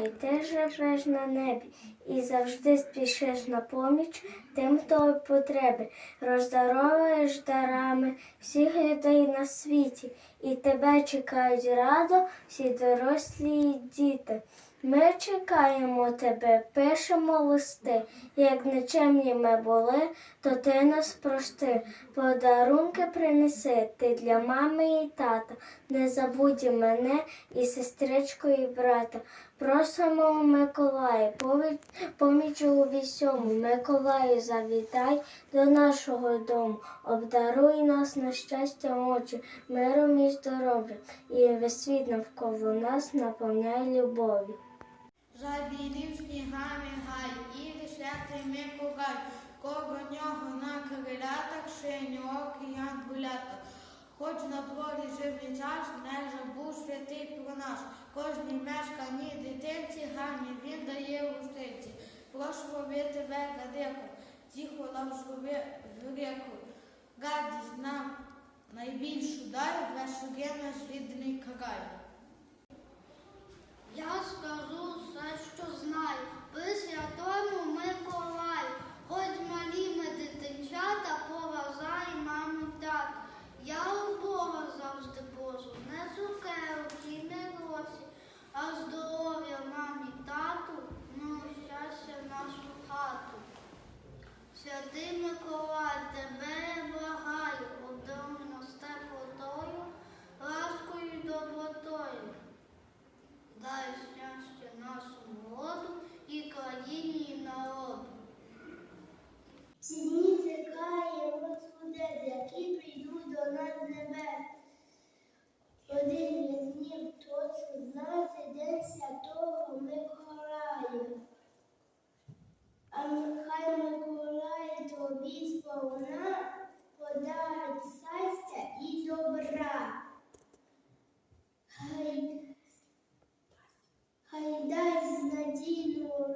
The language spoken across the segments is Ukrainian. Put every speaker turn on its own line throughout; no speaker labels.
Миколай, ти живеш на небі і завжди спішиш на поміч тим, хто в потребі, роздаровуєш дарами всіх людей на світі, і тебе чекають радо всі дорослі і діти. Ми чекаємо тебе, пишемо листи. Як нечемні ми були, то ти нас прости. Подарунки принеси ти для мами і тата. Не забудь і мене і сестричку, і брата. Просимо у Миколая, поміч у всьому. Миколаю, завітай до нашого дому. Обдаруй нас на щастя очі, миром і здоров'ям. І весь світ навколо нас наповняй любов'ю.
Забілів снігами гай, і веселий Миколай, кого нього на крилятах, шиньок і ангулята. Хоч на дворі живий час, не забув святий про нас. Кожній мешканій дитинці гарні він дає гостинці. Прошу ви тебе, гадику, тихо лавжуви в ріку. Гадість нам найбільшу дай, вешує наш рідний край.
Я скажу все, що знаю, при святому Миколаю, хоч малі ми дитинчата, поважай маму і тата. Я у Бога завжди прошу, не цукерок і не гроші, а здоров'я мамі тату, ну щастя в нашу хату. Святий Миколай, тебе я благаю, обдаруй нас теплотою, ласкою і добротою. Дай щастя нашому роду і країні і народу.
Ці дні чекає Господець, які прийдуть до нас з небес. Один із днів точно знає день святого Миколая. А нехай Миколай тобі сповна подарить щастя і добра. Хай Хай дасть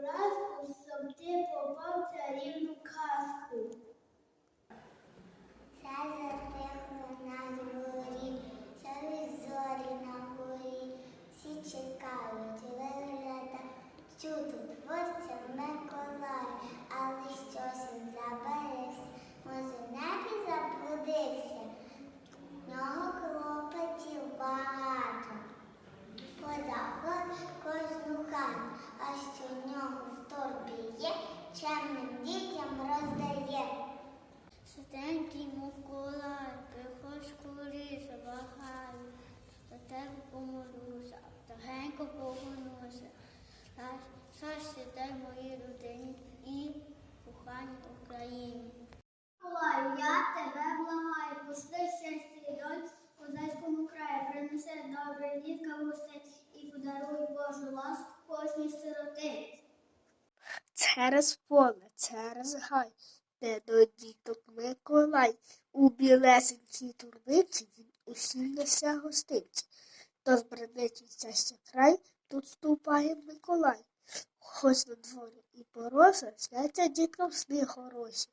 ласку, щоб ти попав царівну казку.
Все затихло на дворі, сяли зорі на горі, всі чекають вигляда чудо творця Миколая, але щось він забарився, може небі заблудився, в нього клопотів багато. Позаход кожну хату, а що в нього в торбі є, чемним дітям роздає.
Святенький Миколай, приходь скоріше, благаю, за тебе помолюся, тихенько погонуся. Щастя дай моїй родині і коханій Україні.
Миколаю, я тебе благаю, пошли щастя і доль козацькому краю, принеси добре дітка гостей і подаруй Божу ласку кожній сироти.
Через поле, через гай, де до діток Миколай, у білесенькій турбиці він усім несе гостинці. До збраничий щастя край, тут ступає Миколай. Хоч на дворі і порося, сняться діткам сни хороші.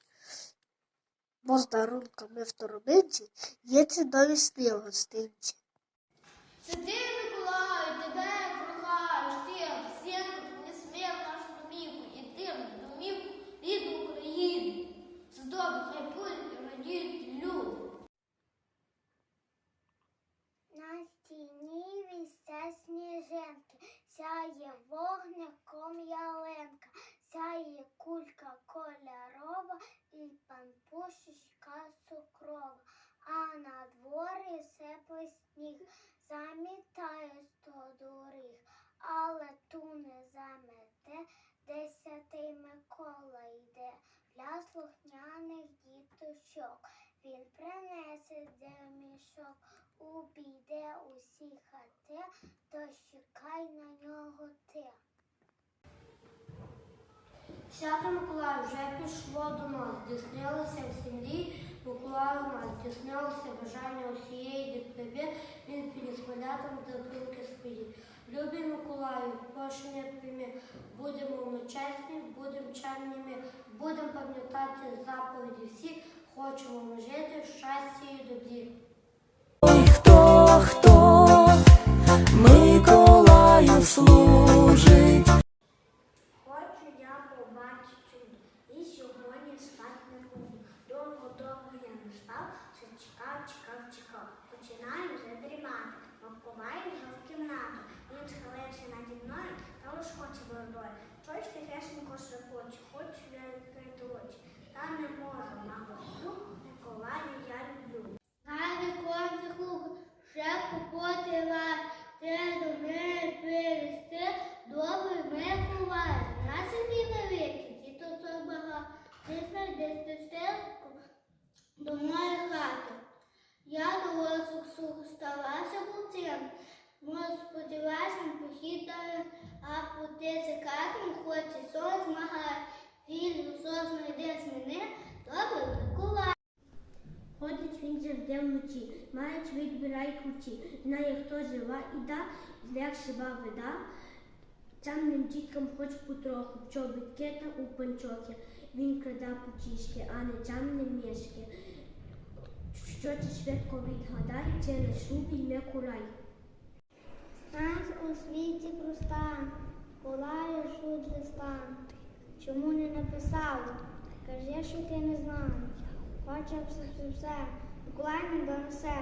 Бо з дарунками в торбинці є ці нові сни гостинці.
Святий Миколаю, тебе прохаю, ти, сінку, принеси в нашу домівку і ти в домівку рідну Україну. Це добре, хай будуть і радіють люди.
На стіні вісять сніжинки, сяє вогником ялинка, сяє кулька кольорова і пампушечка цукрова, а на дворі сипле сніг, замітає сто доріг, але ту не замете, десятий Микола йде для слухняних діточок. Він принесе мішок, обійде усі хати, то чекай на нього ти.
Свято Миколаю вже пішло до нас, здійснилося в землі, Миколаю нас, здійснилося бажання усієї дітки, він підніс малятам добринки свої. Любий Миколаю, прощення прийми, будемо ми чесні, будемо чемними, будемо заповіді всі, хочемо ми жити в щасті і добрі.
Ой, хто, хто, Миколаю заслужить.
Хочу я побачити чудо, і сьогодні спать не буду. Довго-довго я не спав, все чекав, чекав, чекав. Починаю вже дрімати, Миколай вже в кімнату. Він схилився наді мною та лиш хоче бородою. Щось тихесенько шепоче, хочу я відкрити очі. Та не можу, ну, Миколая я люблю.
Гарний кончик ще попотила, ти до мене перести, добрий Миколай. На собі великий, діточок багато, ти знайдеш до моєї хати. Я до лосок сух ставася буцем, може сподіваюся на похід далі, а потеться катом, хоч і сон змагає, вільно сон знайде мене, добрий Миколай. Ходить він завжди вночі, має відбирає ключі, знає, хто жива і да, як жива вода. Самим діткам хоч потроху, чобітки та у панчохи. Він краде потішки, а не чамним мішки. Що ти швидко відгадай, це не шубій Миколай.
Нас у світі проста, колає шут листа. Чому не написав? Кажи, що ти не знав. Хоче все, все. Миколай не донесе.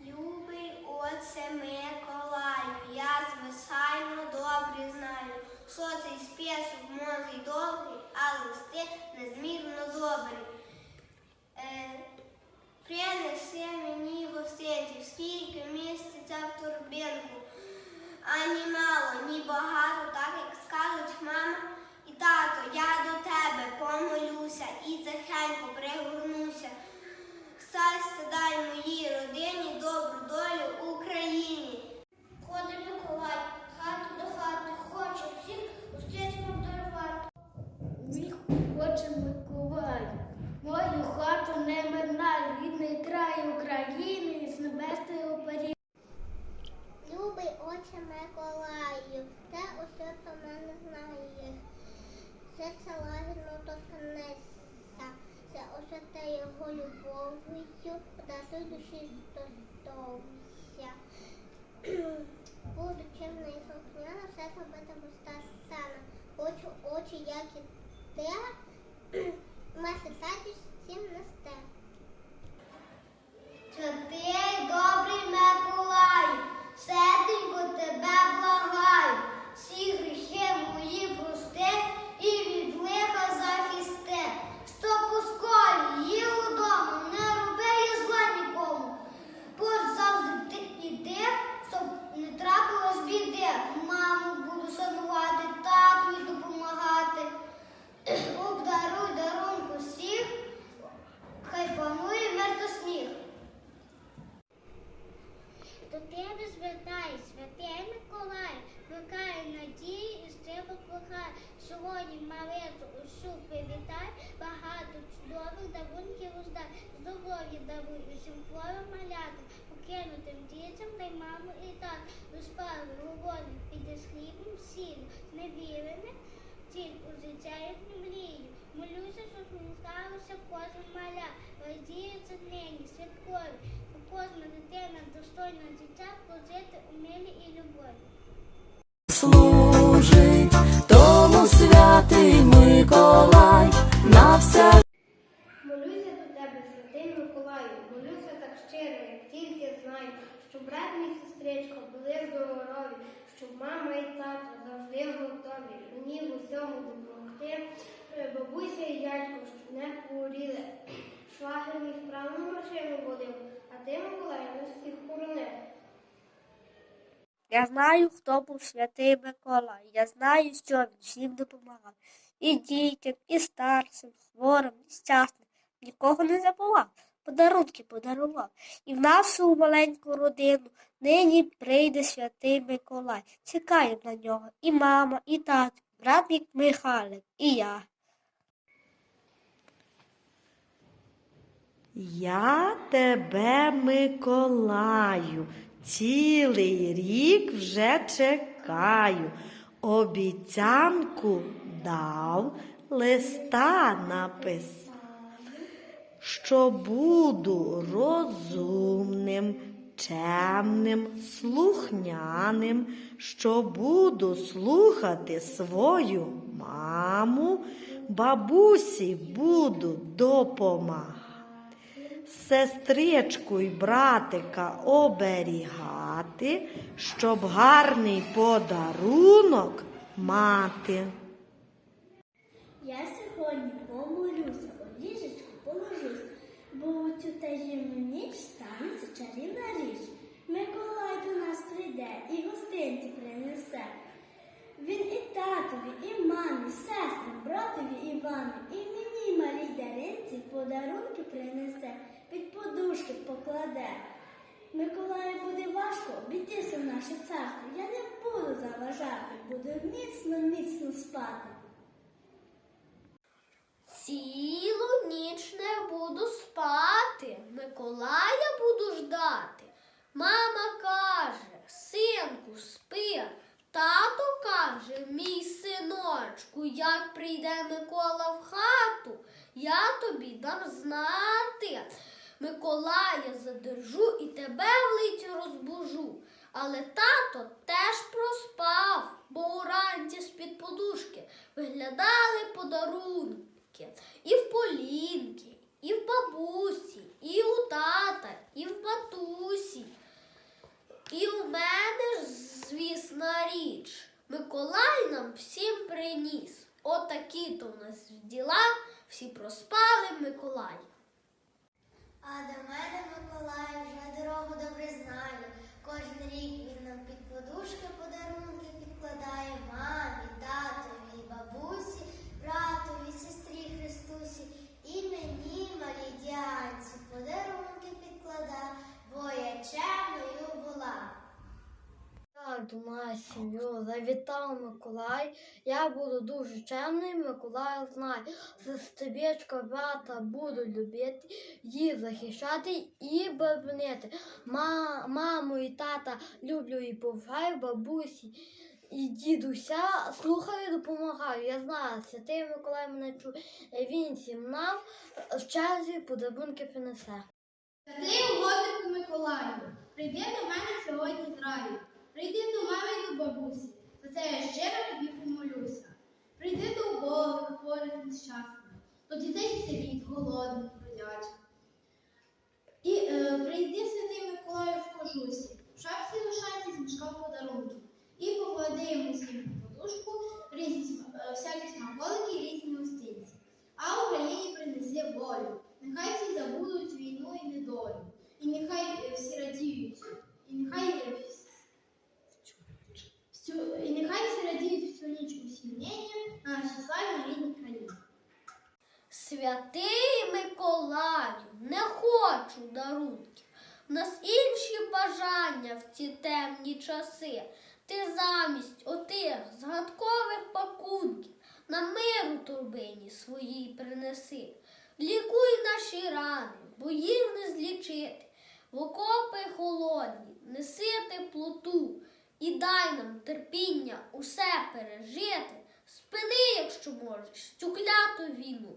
Любий отце Миколаю, я звичайно добре знаю, що цей список може й довгий, а листи незмірно добрі. Е, принеси мені гостинців, скільки міститься в торбинку. Ані мало, ні багато, так як скажуть мама тато, я до тебе помолюся і тихенько пригорнуся. Щастя дай моїй родині, добру долю Україні. Ходить Миколай, хату до хати, хоче всіх гостинців подарувати.
Мій хоче Миколай, мою хату не минай, рідний край України з небес ти оперів.
Любий отче Миколаю, те усе про мене знаєш. Серце лагідно торкнеться, це освяте його любов'ю, подаруй душі. Буду чимна і слухняна, все робити буста сцена. Хочу очі, як те, мати радість всім несте.
Чи ти добрий Миколай, серденько тебе благаю, всі гріхи мої прости і від лиха захисти. Що по школі, їв удома, не роби я зла нікому. Поруч завжди ти іди, щоб не трапилось біди. Маму буду шанувати, татові допомагати. Обдаруй дарунку всіх, хай панує мир та сміх.
До тебе звертаюсь, святий Миколай, викає надії і стрибок кохай. Сьогодні малету усю привітай, багато чудових дарунків роздай. Здоров'я даруй усім хворим малятам, покинутим дітям дай маму і тат. Голодних, піде з хлібом сіль, зневірене, тінь у життя їхню мрію. Молюся, щоб не сталося кожен маля, радіється нині, святкові. Кожна дитина достойна дитя прожити у милі і любові.
Служить тому святий Миколай на все
Молюся до тебе, святий Миколаю, молюся так щиро, як тільки знаю, щоб брат мій сестричка були здорові, щоб мама і тато завжди готові, мені в усьому допомогти, Е, бабуся і дядько, щоб не хворіли. Швагер мій справну машину водив, а ти, Миколай, нас всіх хоронив.
Я знаю, хто був святий Миколай. Я знаю, що він всім допомагав. І дітям, і старцям, хворим, і щасним. Нікого не забував, подарунки подарував. І в нашу маленьку родину нині прийде святий Миколай. Чекаємо на нього і мама, і тато, брат Михайлик, і я.
Я тебе, Миколаю, цілий рік вже чекаю. Обіцянку дав, листа написав, що буду розумним, чемним, слухняним, що буду слухати свою маму, бабусі буду допомагати. Сестричку й братика оберігати, щоб гарний подарунок мати.
Я сьогодні помолюся, у ліжечку положусь, бо у цю таємну ніч станеться чарівна річ. Миколай до нас прийде і гостинці принесе. Він і татові, і мамі, сестрам, братові Івану, і мені малій даринці подарунки принесе, під подушки покладе. Миколаю буде важко обійтися в наше царство. Я не буду заважати, буду міцно, міцно спати.
Цілу ніч не буду спати, Миколая буду ждати. Мама каже, синку, спи. Тато каже, мій синочку, як прийде Микола в хату, я тобі дам знати. Миколая задержу і тебе в лиці розбужу. Але тато теж проспав, бо уранці з-під подушки виглядали подарунки. І в Полінки, і в бабусі, і у тата, і в матусі. І у мене ж, звісна річ, Миколай нам всім приніс. Отакі то в нас діла, всі проспали Миколая.
А до мене Миколай вже дорогу добре знає. Кожен рік він нам під подушки подарунки підкладає мамі, татові, бабусі, братові, сестрі Христусі і мені, малій діанці, подарунки підкладає, бо я чемною була.
Так, до сім'ю завітав Миколай. Я буду дуже чемний, Миколай знає. Сестричка, брата буду любити, їх захищати і. Ма, маму і тата люблю і поважаю, бабусі і дідуся слухаю, допомагаю. Я знаю, святий Миколай мене чує. Він всім нам в черзі подарунки принесе.
Святий угоднику Миколаю, прийди до мене сьогодні з раю. Прийди до мами і до бабусі. За це я щиро тобі помолюся. Прийди до убогих, хворих, нещасних, до дітей сиріт, голодних, бродячих. І е, прийди, святий Миколаю, в кожусі, в шапці лишайся з мішком подарунків. І поклади йому всім подушку е, всякі смаколики різні гостинці. А Україні принеси волю. Нехай всі забудуть війну і недолю. І нехай е, всі радіють. І нехай е, всю, і нехай всі радіють всю ніч у сім'єнні на нашій славній рідній країні.
Святий Миколаю, не хочу дарунків. В нас інші бажання в ці темні часи. Ти замість отих згадкових пакунків на миру турбині своїй принеси. Лікуй наші рани, бо їх не злічити. В окопи холодні, неси теплоту і дай нам терпіння усе пережити. Спини, якщо можеш, цю кляту війну.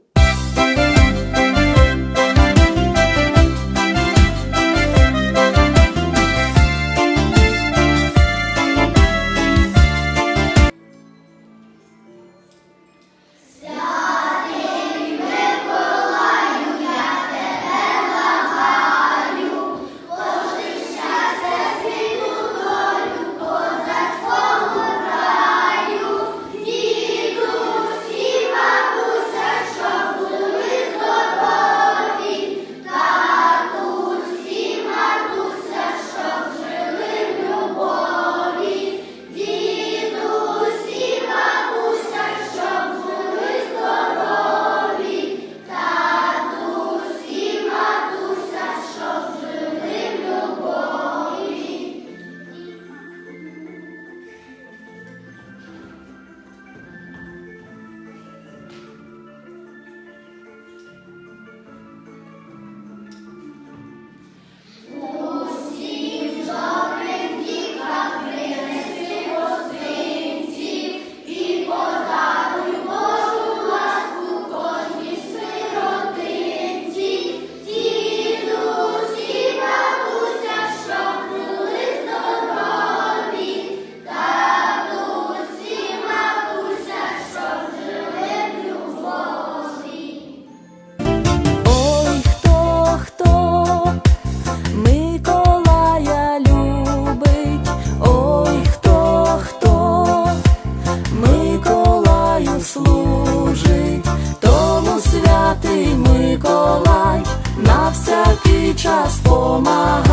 Час помагай,